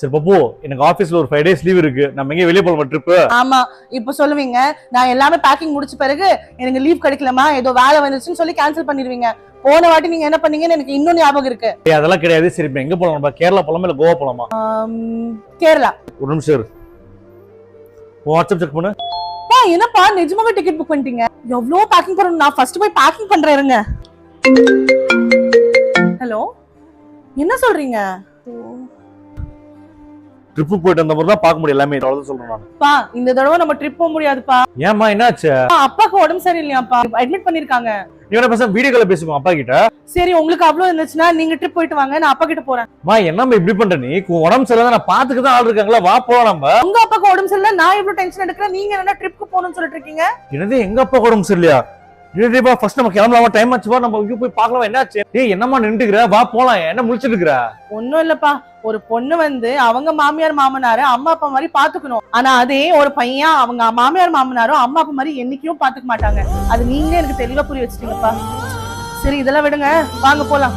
சரி பப்பு எனக்கு ஆபீஸ்ல ஒரு ஃபைவ் டேஸ் லீவ் இருக்கு. நம்ம எங்கேயும் வெளியே போகலாம் ட்ரிப்பு ஆமா. இப்ப சொல்லுவீங்க நான் எல்லாமே பேக்கிங் முடிச்ச பிறகு எனக்கு லீவ் கிடைக்கலமா ஏதோ வேலை வந்துருச்சுன்னு சொல்லி கேன்சல் பண்ணிடுவீங்க. போன வாட்டி நீங்க என்ன பண்ணீங்கன்னு எனக்கு இன்னும் ஞாபகம் இருக்கு. அதெல்லாம் கிடையாது. சரி இப்போ எங்க போலாம் நம்ம கேரளா போலாமா இல்ல கோவா போலாமா ஆம், கேரளா. ஒரு நிமிஷம் இரு. உன் வாட்ஸ்அப் செக் பண்ணு. பா என்னப்பா நிஜமாவே டிக்கெட் புக் பண்ணிட்டீங்க? எவ்வளவு பேக்கிங் பண்ணணும்? நான் ஃபர்ஸ்ட் போய் பேக்கிங் பண்றேன் இருங்க. ஹலோ என்ன சொல்றீங்க? ட்ரிப்பு போயிட்டு வந்த மாதிரி தான் பார்க்க முடியும் எல்லாமே. அவ்வளவுதான் சொல்றேன் நான். பா இந்த தடவை நம்ம ட்ரிப் போக முடியாதுப்பா. ஏமா என்னாச்சு? அப்பா, அப்பாக்கு உடம்பு சரியில்லையாப்பா. அட்மிட் பண்ணிருக்காங்க. நீ என்ன பேச வீடியோ கால பேசுவோம் அப்பா கிட்ட? சரி உங்களுக்கு அவ்வளவு இருந்துச்சுன்னா நீங்க ட்ரிப் போயிட்டு வாங்க நான் அப்பா கிட்ட போறேன். மா என்னம்மா இப்படி பண்ற நீ? உடம்பு சரியில்லை நான் பாத்துக்கு தான் ஆள் இருக்காங்களா? வா போலாம் நம்ம. உங்க அப்பாக்கு உடம்பு சரியில்லை நான் எவ்வளவு டென்ஷன் எடுக்கிறேன்? நீங்க என்ன ட்ரிப்க்கு போகணும்னு சொல்லிட்டு இருக்கீங்க? என்னது எங்க அப்பா உடம்பு சரியில்லையா? இல்லையா ஃபர்ஸ்ட் நம்ம கிளம்பலாமா? டைம் ஆச்சு நம்ம இங்க போய் பார்க்கலாம்? என்னாச்சு? ஏய் என்னம்மா நின்றுக்கிற? வா போலாம். என்ன முடிச்சிட்டு இருக்கிற ஒண்ணும் இல்லப்பா. ஒரு பொண்ணு வந்து அவங்க மாமியார் மாமனார அம்மா அப்பா மாதிரி பாத்துக்கணும் ஆனா அதே ஒரு பையன் அவங்க மாமியார் மாமனாரும் அம்மா அப்பா மாதிரி என்னைக்கும் பாத்துக்க மாட்டாங்க. அது நீங்களே எனக்கு தெளிவா புரிய வச்சுட்டீங்கப்பா. சரி இதெல்லாம் விடுங்க. வாங்க போலாம்.